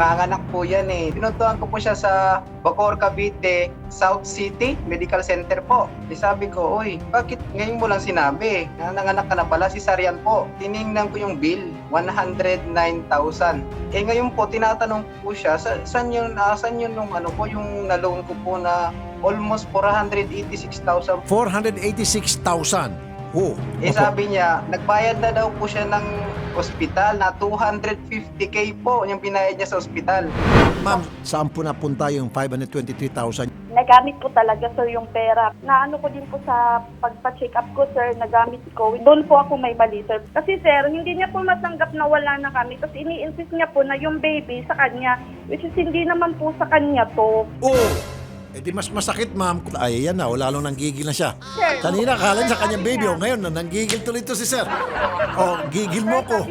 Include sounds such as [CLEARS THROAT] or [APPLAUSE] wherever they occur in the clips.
Manganganak po yan eh. Pinuntuhan ko po siya sa Bacor, Cavite, South City Medical Center po. Eh, sabi ko, oy, bakit ngayon mo lang sinabi? Na nanganak ka na pala, si Sarian po. Tiningnan ko yung bill, 109,000. Eh ngayon po, tinatanong ko siya, sa, saan yung, uh, saan yun nung ano po, yung naloan ko po na almost 486,000 486,000. Oh. Eh sabi niya, nagbayad na daw po siya ng ospital na 250k po yung binayad niya sa ospital. Ma'am, saan po napunta yung 523,000? Nagamit ko talaga sir yung pera. Naano ko din po sa pagpa-check up ko sir, nagamit ko. Doon po ako may mali sir. Kasi sir, hindi niya po matanggap na wala na kami. Kasi ini-insist niya po na yung baby sa kanya. Which is hindi naman po sa kanya to. Oh! Eh di mas masakit, ma'am. Ay, yan na. O, lalong nanggigil na siya. Sir, Kanina, niya sa kanyang baby. O, ngayon, na nanggigil tuloy to si sir. O, gigil mo ko.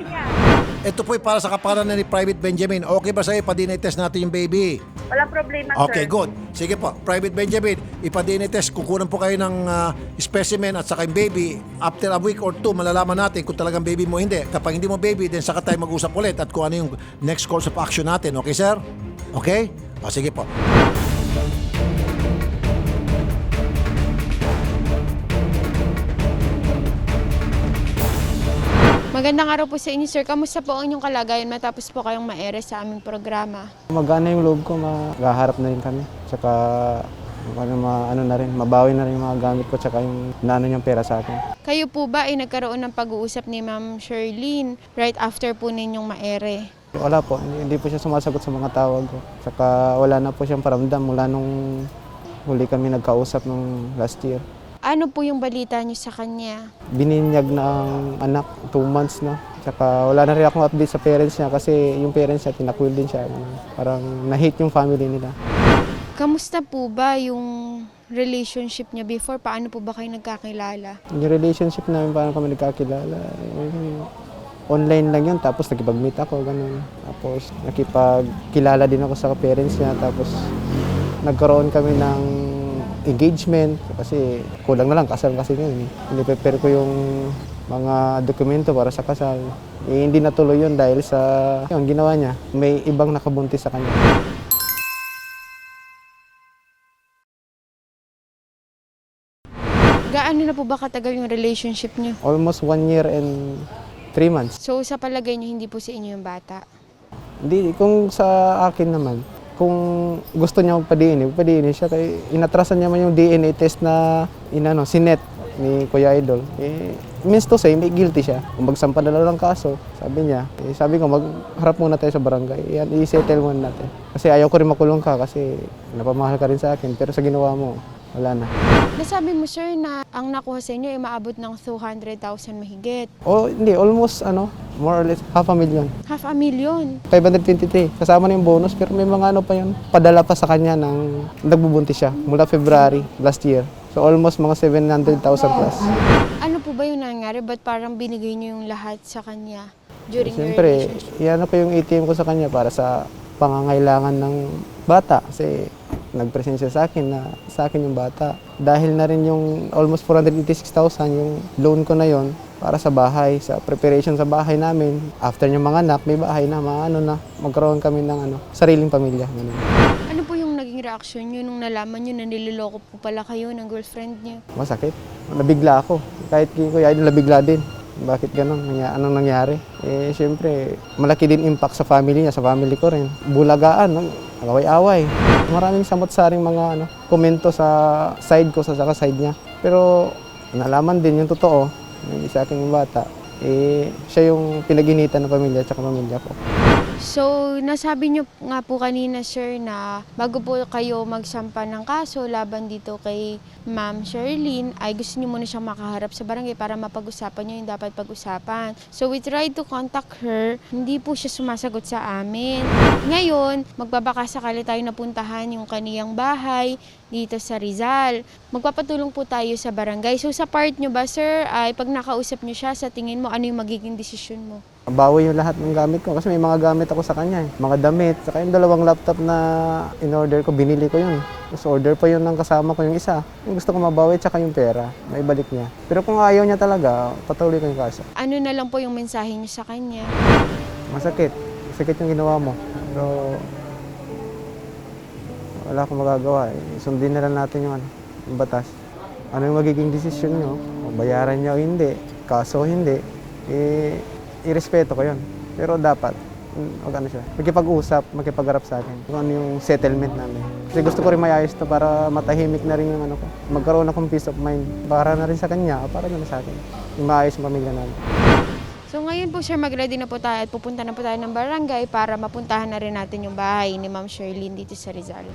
Ito po'y para sa kaparan ni Private Benjamin. Okay ba sa'yo? Pa-DNA test natin yung baby. Wala problema Okay, sir. good. Sige po, Private Benjamin, ipa-DNA test. Kukunan po kayo ng ah, specimen at saka yung baby. After a week or two, malalaman natin kung talagang baby mo o hindi. Kapag hindi mo baby, then saka tayo mag-usap ulit at kung ano yung next course of action natin. Okay, sir? Okay? O, sige po. Magandang araw po sa inyo, sir. Kamusta po ang inyong kalagayan matapos po kayong maere sa aming programa? Magana yung loob ko, magaharap na rin kami. Tsaka ano, ma, ano na rin, mabawi na rin yung mga gamit ko tsaka yung naano niyang pera sa akin. Kayo po ba ay nagkaroon ng pag-uusap ni Ma'am Sherlyn right after po ninyong maere? Wala po, hindi, hindi po siya sumasagot sa mga tawag ko. Tsaka wala na po siyang paramdam mula nung huli kami nagkausap nung last year. Ano po yung balita niyo sa kanya? Bininyag ng anak, two months na. Tsaka wala na rin akong update sa parents niya kasi yung parents niya, tinakwil din siya. Parang na-hate yung family nila. Kamusta po ba yung relationship niya before? Paano po ba kayo nagkakilala? Yung relationship namin, paano kami nagkakilala, eh, online lang yun, tapos nakipag-meet ako, ganun. Tapos nakipagkilala din ako sa parents niya, tapos nagkaroon kami ng engagement, kasi kulang na lang, kasal kasi ngayon. eh. Ini-prepare ko yung mga dokumento para sa kasal. Eh, hindi natuloy yun dahil sa yung ginawa niya. May ibang nakabuntis sa kanya. Gaano na po ba katagal yung relationship niyo? Almost one year and three months. So sa palagay niyo, hindi po sa inyo yung bata? Hindi, kung sa akin naman, kung gusto niya magpa-DNA, magpa-DNA siya. Kaya inatrasan niya man yung DNA test na inano, sinet ni Kuya Idol. Eh, means to say, may guilty siya. Kung magsampa na lang ng kaso, sabi niya, eh, sabi ko, magharap muna tayo sa barangay. Yan, i-settle muna natin. Kasi ayaw ko rin makulong ka kasi napamahal ka rin sa akin. Pero sa ginawa mo, wala na. Nasabi mo, sir, na ang nakuha sa inyo ay maabot ng 200,000 mahigit. O hindi, almost ano, more or less half a million. Half a million. 523. Kasama na yung bonus pero may mga ano pa yun. Padala pa sa kanya ng nagbubuntis siya mula February last year. So almost mga 700,000 plus. Ano po ba yung nangyari? Ba't parang binigay niyo yung lahat sa kanya during your Siyempre, relationship? iyan ko yung ATM ko sa kanya para sa pangangailangan ng bata. Kasi nagpresensya sa akin na sa akin yung bata. Dahil na rin yung almost 486,000 yung loan ko na yon para sa bahay, sa preparation sa bahay namin. After niya mga anak, may bahay na, mga ano na, magkaroon kami ng ano, sariling pamilya. Ganun. Ano po yung naging reaction niyo nung nalaman niyo na niloloko po pala kayo ng girlfriend niyo? Masakit. Nabigla ako. Kahit kay Kuya Idol, nabigla din. Bakit ganun? Anong nangyari? Eh, siyempre, malaki din impact sa family niya, sa family ko rin. Bulagaan, away-away. Maraming samot-saring mga ano, komento sa side ko, sa saka side niya. Pero, nalaman din yung totoo, yung isa aking bata, eh, siya yung pinaginitan ng pamilya at pamilya ko. So, nasabi niyo nga po kanina, sir, na bago po kayo magsampa ng kaso laban dito kay Ma'am Sherlyn, ay gusto niyo muna siyang makaharap sa barangay para mapag-usapan niyo yung dapat pag-usapan. So, we tried to contact her. Hindi po siya sumasagot sa amin. Ngayon, magbabaka sakali tayo napuntahan yung kaniyang bahay dito sa Rizal. Magpapatulong po tayo sa barangay. So, sa part niyo ba, sir, ay pag nakausap niyo siya, sa tingin mo, ano yung magiging desisyon mo? Bawi yung lahat ng gamit ko kasi may mga gamit ako sa kanya eh. Mga damit, saka yung dalawang laptop na in-order ko, binili ko yun. Tapos order pa yun ng kasama ko yung isa. Yung gusto ko mabawi, tsaka yung pera, may balik niya. Pero kung ayaw niya talaga, patuloy ko yung kaso. Ano na lang po yung mensahe niyo sa kanya? Masakit. Masakit yung ginawa mo. Pero wala akong magagawa. Eh. Sundin na lang natin yung, ano, yung batas. Ano yung magiging desisyon nyo? O bayaran nyo o hindi. Kaso hindi. Eh, irespeto ko yun. Pero dapat, mm, wag ano siya, makipag-usap, makipag-harap sa akin. Kung ano yung settlement namin. Kasi gusto ko rin mayayos to para matahimik na rin yung ano ko. Magkaroon akong peace of mind. Para na rin sa kanya, para na rin sa akin. Yung maayos yung pamilya namin. So ngayon po sir, mag-ready na po tayo at pupunta na po tayo ng barangay para mapuntahan na rin natin yung bahay ni Ma'am Sherlyn dito sa Rizal.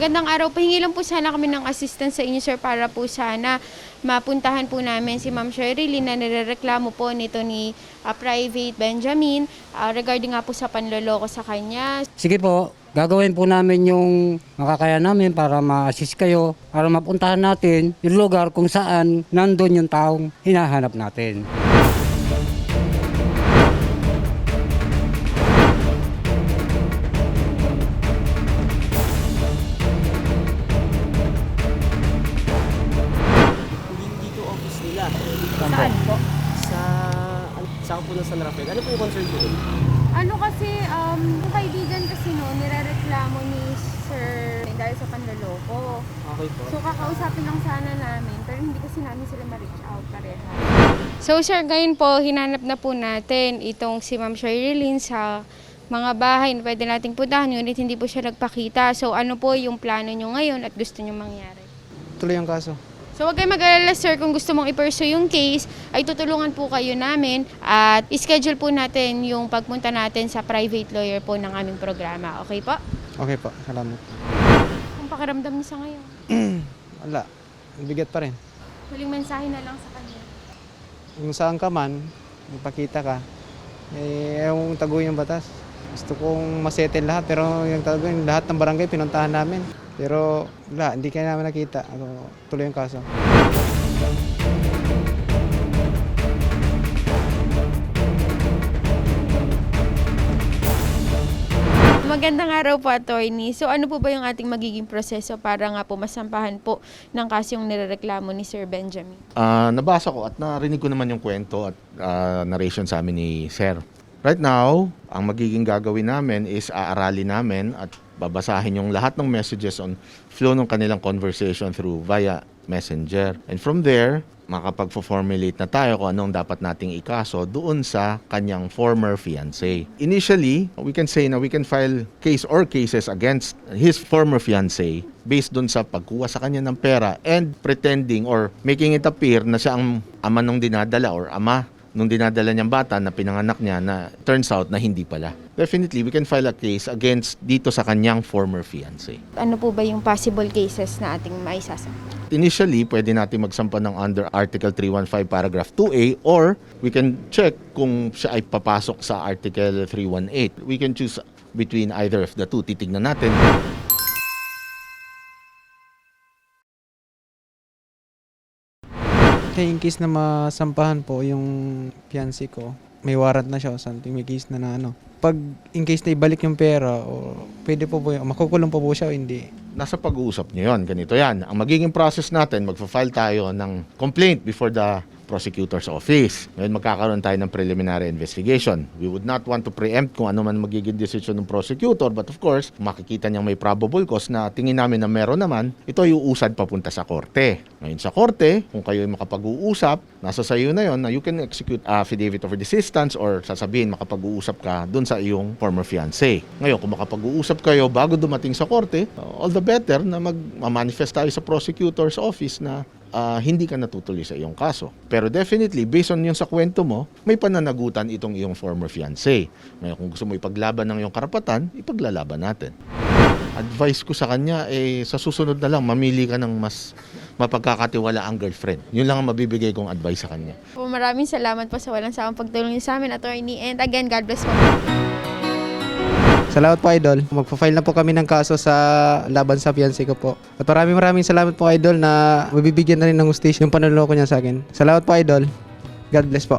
Magandang araw. Pahingi lang po sana kami ng assistance sa inyo, sir, para po sana mapuntahan po namin si Ma'am Sherilyn na nirereklamo po nito ni ah, Private Benjamin ah, regarding nga po sa panloloko sa kanya. Sige po, gagawin po namin yung makakaya namin para ma-assist kayo, para mapuntahan natin yung lugar kung saan nandun yung taong hinahanap natin. Saan po ng San Rafael. Ano po yung concern ko doon? Ano kasi, um, yung kaibigan kasi no, nirereklamo ni Sir dahil sa panloloko. Okay po. So kakausapin lang sana namin, pero hindi kasi namin sila ma-reach out pareha. So sir, ngayon po, hinanap na po natin itong si Ma'am Sherilyn sa mga bahay na pwede nating puntahan, ngunit hindi po siya nagpakita. So ano po yung plano nyo ngayon at gusto nyo mangyari? Tuloy ang kaso. So wag kayong mag-alala sir, kung gusto mong i-pursue yung case, ay tutulungan po kayo namin at schedule po natin yung pagpunta natin sa private lawyer po ng aming programa. Okay po? Okay po, salamat. Kung pakiramdam niyo sa ngayon, [CLEARS THROAT] Wala, bigat pa rin. huling mensahe na lang sa kanya. Kung saan ka man, magpakita ka, eh, yung taguin yung batas. Gusto kong masettle lahat, pero yung taguin, lahat ng barangay pinuntahan namin. Pero wala, hindi kaya namin nakita. Ano, tuloy yung kaso. Magandang araw po, attorney. So ano po ba yung ating magiging proseso para nga po masampahan po ng kaso yung nirereklamo ni Sir Benjamin? Ah, nabasa ko at narinig ko naman yung kwento at ah, narration sa amin ni Sir. Right now, ang magiging gagawin namin is aaralin namin at babasahin yung lahat ng messages on flow ng kanilang conversation through via messenger. And from there, makapag-formulate na tayo kung anong dapat nating ikaso doon sa kanyang former fiancé. Initially, we can say na we can file case or cases against his former fiancé based doon sa pagkuha sa kanya ng pera and pretending or making it appear na siya ang ama nung dinadala or ama nung dinadala niyang bata na pinanganak niya na turns out na hindi pala. Definitely, we can file a case against dito sa kanyang former fiancé. Ano po ba yung possible cases na ating maisasampa? Initially, pwede natin magsampa ng under Article 315 Paragraph 2A or we can check kung siya ay papasok sa Article 318. We can choose between either of the two. Titignan natin. Kaya in case na masampahan po yung fiancé ko, may warrant na siya o something, may case na na ano. Pag in case na ibalik yung pera, o pwede po po, yung- makukulong po po siya o hindi. Nasa pag-uusap niyo yon. Ganito yan. Ang magiging process natin, magfa-file tayo ng complaint before the prosecutor's office. Ngayon magkakaroon tayo ng preliminary investigation. We would not want to preempt kung ano man magiging decision ng prosecutor but of course, makikita niyang may probable cause na tingin namin na meron naman, ito ay uusad papunta sa korte. Ngayon sa korte, kung kayo ay makapag-uusap, nasa sa iyo na yon na you can execute affidavit of desistance or sasabihin makapag-uusap ka dun sa iyong former fiancé. Ngayon, kung makapag-uusap kayo bago dumating sa korte, all the better na mag-manifest tayo sa prosecutor's office na ah, hindi ka natutuloy sa iyong kaso. Pero definitely, based on yung sa kwento mo, may pananagutan itong iyong former fiancé. Ngayon, kung gusto mo ipaglaban ng iyong karapatan, ipaglalaban natin. Advice ko sa kanya, eh, sa susunod na lang, mamili ka ng mas mapagkakatiwala ang girlfriend. Yun lang ang mabibigay kong advice sa kanya. Po, maraming salamat po sa walang sawang pagtulong niyo sa amin, attorney. And again, God bless po. Salamat po, Idol. Magpa-file na po kami ng kaso sa laban sa fiancé ko po. At maraming maraming salamat po, Idol, na mabibigyan na rin ng hustisya yung panuloko niya sa akin. Salamat po, Idol. God bless po.